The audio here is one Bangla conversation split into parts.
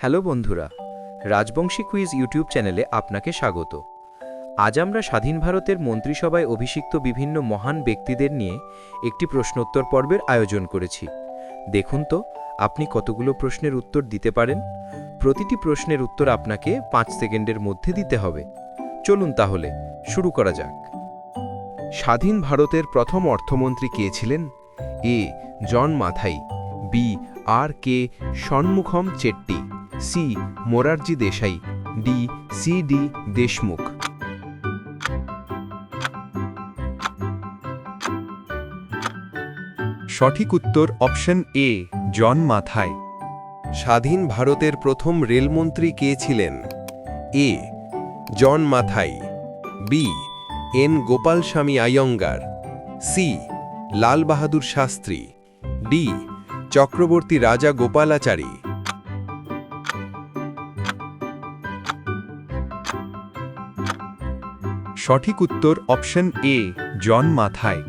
হ্যালো বন্ধুরা, রাজবংশী কুইজ ইউটিউব চ্যানেলে আপনাকে স্বাগত। আজ আমরা স্বাধীন ভারতের মন্ত্রিসভায় অভিষিক্ত বিভিন্ন মহান ব্যক্তিদের নিয়ে একটি প্রশ্নোত্তর পর্বের আয়োজন করেছি। দেখুন তো, আপনি কতগুলো প্রশ্নের উত্তর দিতে পারেন? প্রতিটি প্রশ্নের উত্তর আপনাকে পাঁচ সেকেন্ডের মধ্যে দিতে হবে। চলুন তাহলে, শুরু করা যাক। স্বাধীন ভারতের প্রথম অর্থমন্ত্রী কে ছিলেন? A. John Matthai, B. R. K. Shanmukham Chetty. C Morarji Desai, D C D Deshmukh. সঠিক উত্তর অপশন এ, জন মাথায় স্বাধীন ভারতের প্রথম রেলমন্ত্রী কে ছিলেন? A, John Matthai. B, N Gopalaswami Ayyangar C, Lal Bahadur Shastri. D, Chakravarti Rajagopalachari. সঠিক উত্তর অপশন এ জন মাথায়।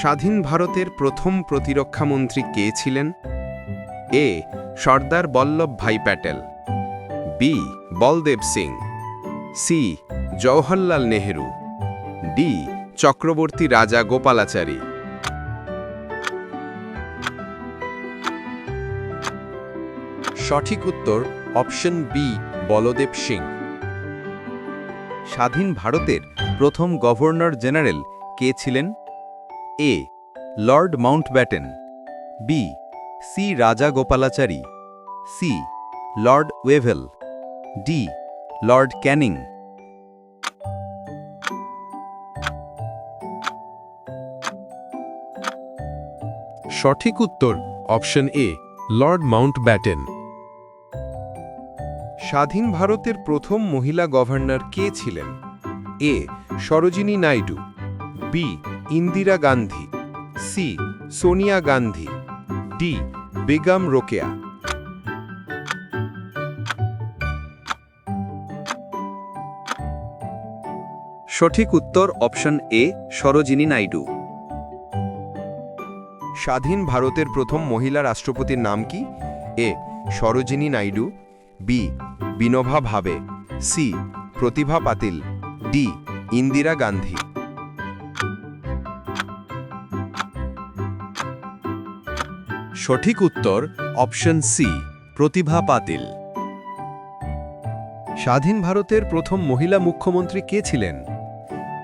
স্বাধীন ভারতের প্রথম প্রতিরক্ষামন্ত্রী কে ছিলেন? A Sardar Vallabh Bhai Patel. B Baldev Singh. C Jawaharlal Nehru. D Chakravarti Rajagopalachari. সঠিক উত্তর অপশন বি বলদেব সিং। স্বাধীন ভারতের প্রথম গভর্নর জেনারেল কে ছিলেন? A. Lord Mountbatten. B. C. Rajagopalachari C. Lord Wavell. D. Lord Canning. সঠিক উত্তর, অপশন এ, লর্ড মাউন্টব্যাটেন। স্বাধীন ভারতের প্রথম মহিলা গভর্নর কে ছিলেন? A. Sarojini Naidu B. Indira Gandhi C. Sonia Gandhi D. Begum Rokeya. সঠিক উত্তর অপশন এ সরোজিনী নাইডু। স্বাধীন ভারতের প্রথম মহিলা রাষ্ট্রপতির নাম কি? এ. সরোজিনী নাইডু বি বিনোভা ভাবে। সি প্রতিভা পাতিল। ডি ইন্দিরা গান্ধী। সঠিক উত্তর অপশন সি প্রতিভা পাতিল। স্বাধীন ভারতের প্রথম মহিলা মুখ্যমন্ত্রী কে ছিলেন?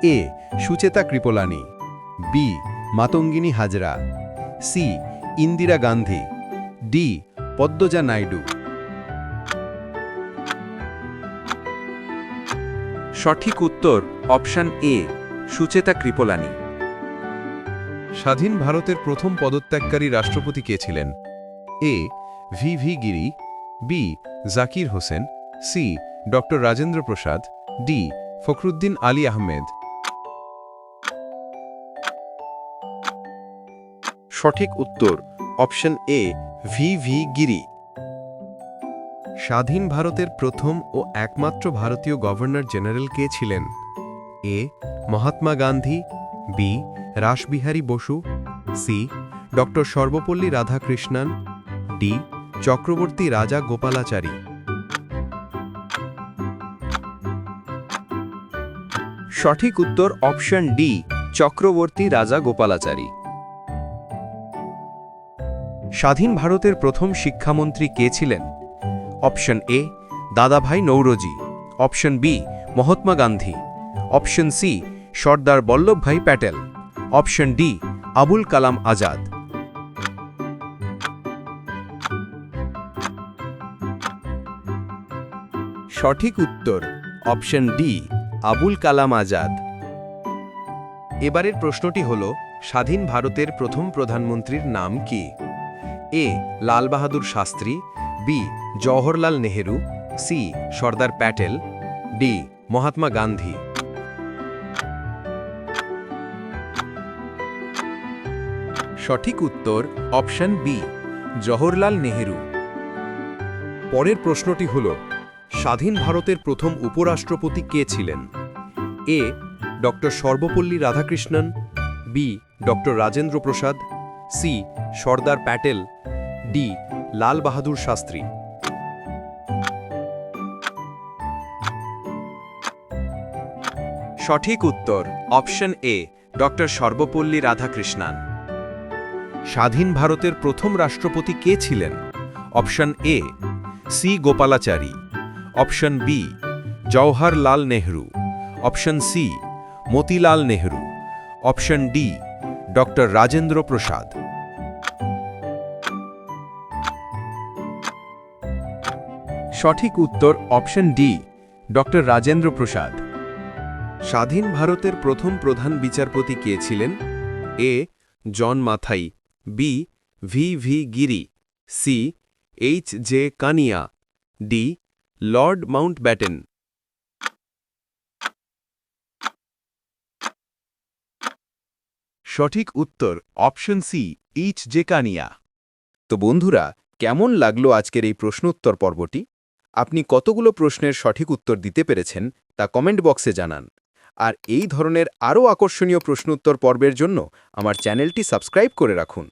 A Sucheta Kripalani. B Matangini Hazra. C Indira Gandhi. D Padmaja Naidu. সঠিক উত্তর অপশন এ সুচেতা কৃপলানি। স্বাধীন ভারতের প্রথম পদত্যাগকারী রাষ্ট্রপতি কে ছিলেন? A V V Giri B Zakir Hussain C ড. রাজেন্দ্র প্রসাদ ডি ফখরুদ্দিন আলী আহমেদ। সঠিক উত্তর option A V V Giri. স্বাধীন ভারতের প্রথম ও একমাত্র ভারতীয় গভর্নর জেনারেল কে ছিলেন? A. Mahatma Gandhi B. Rashbehari Bose C. ড. সর্বপল্লী রাধাকৃষ্ণন ডি. চক্রবর্তী রাজা গোপালাচারী। সঠিক উত্তর অপশন ডি চক্রবর্তী রাজা গোপালাচারী। স্বাধীন ভারতের প্রথম শিক্ষামন্ত্রী কে ছিলেন? Option A, Dadabhai Naoroji. Option B, Mahatma Gandhi. Option C, Sardar Vallabhbhai Patel. Option D, Abul Kalam Azad. সঠিক উত্তর, অপশন ডি, আবুল কালাম আজাদ। এবারের প্রশ্নটি হল, স্বাধীন ভারতের প্রথম প্রধানমন্ত্রীর নাম কি? A, Lal Bahadur Shastri B, Jawaharlal Nehru, C, Sardar Patel, D, Mahatma Gandhi. সঠিক উত্তর অপশন বি, জওহরলাল নেহেরু। পরের প্রশ্নটি হল, স্বাধীন ভারতের প্রথম উপরাষ্ট্রপতি কে ছিলেন? এ, ড. সর্বপল্লী রাধাকৃষ্ণন, বি, ড. Rajendra Prasad C, Sardar Patel, D Lal Bahadur Shastri. সঠিক উত্তর, option A, doctor Sarvepalli Radhakrishnan. স্বাধীন ভারতের প্রথম রাষ্ট্রপতি কে ছিলেন? Option A, C Gopalachari. Option B, Jawaharlal Nehru. Option C, Motilal Nehru. Option D, doctor Rajendra Prasad. সঠিক উত্তর option D doctor Rajendra Prasad. স্বাধীন ভারতের প্রথম প্রধান বিচারপতি কে ছিলেন? A John Mathai B V V Giri C H J Kania D Lord Mountbatten সঠিক উত্তর option C H J Kania. তো বন্ধুরা কেমন লাগল আজকের এই প্রশ্নোত্তর পর্বটি? আপনি কতগুলো প্রশ্নের সঠিক উত্তর দিতে পেরেছেন তা কমেন্ট বক্সে জানান। আর এই ধরনের আরও আকর্ষণীয় প্রশ্নোত্তর পর্বের জন্য আমার চ্যানেলটি সাবস্ক্রাইব করে রাখুন।